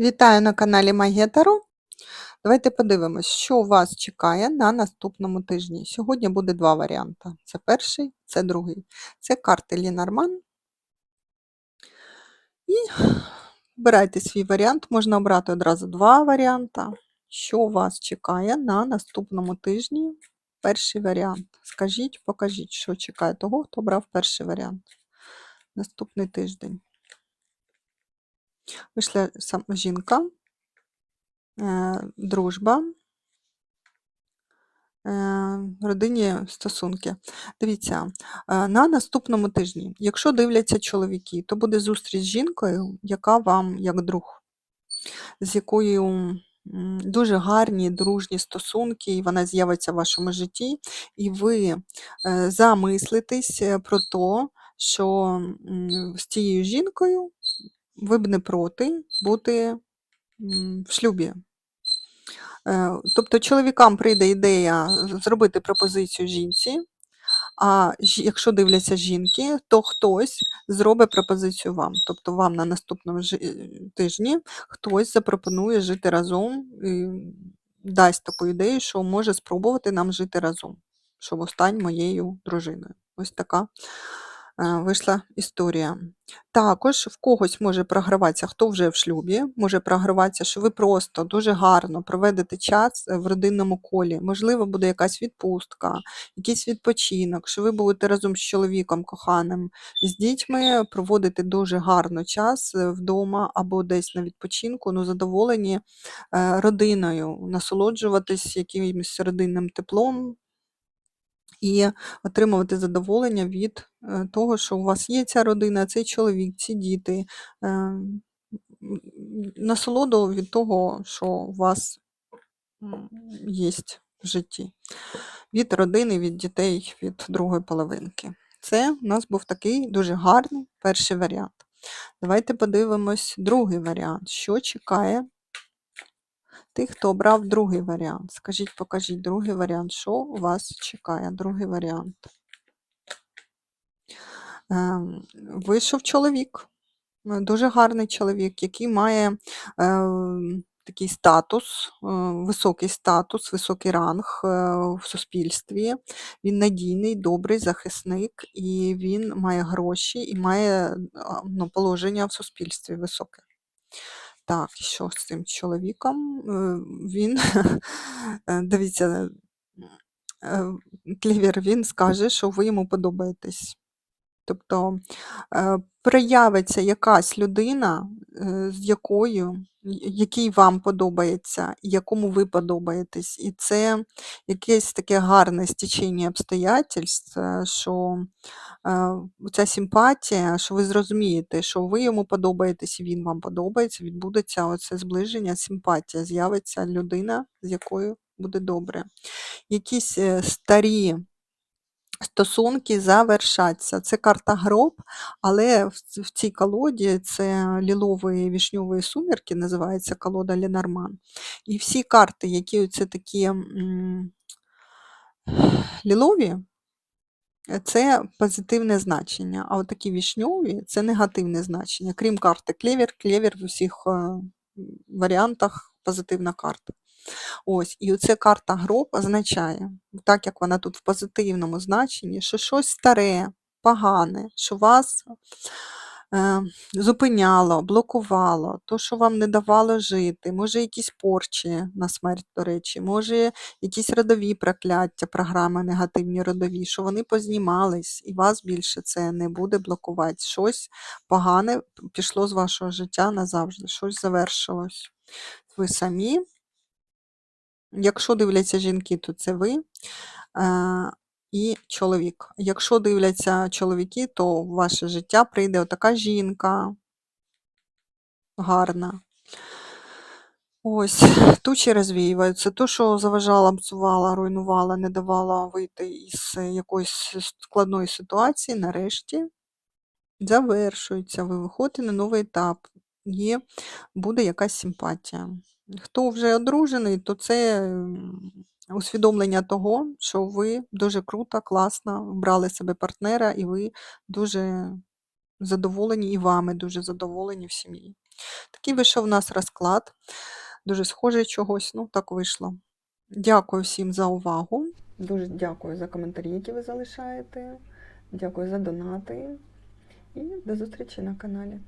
Вітаю на каналі Магія Таро. Давайте подивимось, що вас чекає на наступному тижні. Сьогодні буде два варіанти: це перший, це другий. Це карти Лінарман. І обирайте свій варіант. Можна обрати одразу два варіанти. Що вас чекає на наступному тижні? Перший варіант. Скажіть, покажіть, що чекає того, хто обрав перший варіант. Наступний тиждень. Вийшла жінка, е, дружба, е, родині стосунки. Дивіться, е, на наступному тижні, якщо дивляться чоловіки, то буде зустріч з жінкою, яка вам як друг, з якою дуже гарні дружні стосунки, і вона з'явиться в вашому житті, і ви замислитесь про те, що з цією жінкою ви б не проти бути в шлюбі. Е, Тобто чоловікам прийде ідея зробити пропозицію жінці, а якщо дивляться жінки, то хтось зробить пропозицію вам. Тобто вам на наступному тижні хтось запропонує жити разом і дасть таку ідею, що може спробувати нам жити разом, що стань моєю дружиною. Ось така вийшла історія. Також в когось може програватися, хто вже в шлюбі, може програватися, що ви просто дуже гарно проведете час е, в родинному колі. Можливо, буде якась відпустка, якийсь відпочинок, що ви будете разом з чоловіком коханим, з дітьми проводити дуже гарно час е, вдома або десь на відпочинку, ну, задоволені е, родиною, насолоджуватись якимось родинним теплом, і отримувати задоволення від е, того, що у вас є ця родина, цей чоловік, ці діти. е, Насолоду від того, що у вас є в житті. Від родини, від дітей, від другої половинки. Це у нас був такий дуже гарний перший варіант. Давайте подивимось другий варіант. Що чекає тих, хто обрав другий варіант. Скажіть, покажіть другий варіант, що вас чекає? Другий варіант. Ем, Вийшов чоловік, е, дуже гарний чоловік, який має е, такий статус, е, високий статус, високий ранг е, в суспільстві. Він надійний, добрий захисник, і він має гроші і має ну, положення в суспільстві високе. Так, що з цим чоловіком? Е, Він, е, дивіться, е, клівер, він скаже, що ви йому подобаєтесь. Тобто проявиться якась людина, з якою, й- якій вам подобається, якому ви подобаєтесь. І це якесь таке гарне стечення обстоятельств, е, що е, ця симпатія, що ви зрозумієте, що ви йому подобаєтесь, і він вам подобається, відбудеться оце зближення, симпатія, з'явиться людина, з якою буде добре. Якісь е, старі стосунки завершаться. Це карта гроб, але в цій колоді це лілові вішньові сумірки, називається колода Ленорман. І всі карти, які це такі лілові, це позитивне значення, а от такі вішньові це негативне значення. Крім карти клевер, клевер в усіх е, варіантах позитивна карта. Ось, і оце карта гроб означає, так як вона тут в позитивному значенні, що щось старе, погане, що вас е, зупиняло, блокувало, то, що вам не давало жити, може якісь порчі на смерть, до речі, може якісь родові прокляття, програми негативні родові, що вони познімались, і вас більше це не буде блокувати. Щось погане пішло з вашого життя назавжди, щось завершилось. Ви самі. Якщо дивляться жінки, то це ви е, і чоловік. Якщо дивляться чоловіки, то в ваше життя прийде отака жінка гарна. Ось, тучі розвіюються. То, що заважала, псувала, руйнувала, не давала вийти із якоїсь складної ситуації, нарешті завершується. Ви виходите на новий етап. Є, буде якась симпатія. Хто вже одружений, то це усвідомлення того, що ви дуже круто, класно вбрали себе партнера, і ви дуже задоволені, і вами дуже задоволені в сім'ї. Такий вийшов у нас розклад. Дуже схожий чогось, ну так вийшло. Дякую всім за увагу. Дуже дякую за коментарі, які ви залишаєте. Дякую за донати. І до зустрічі на каналі.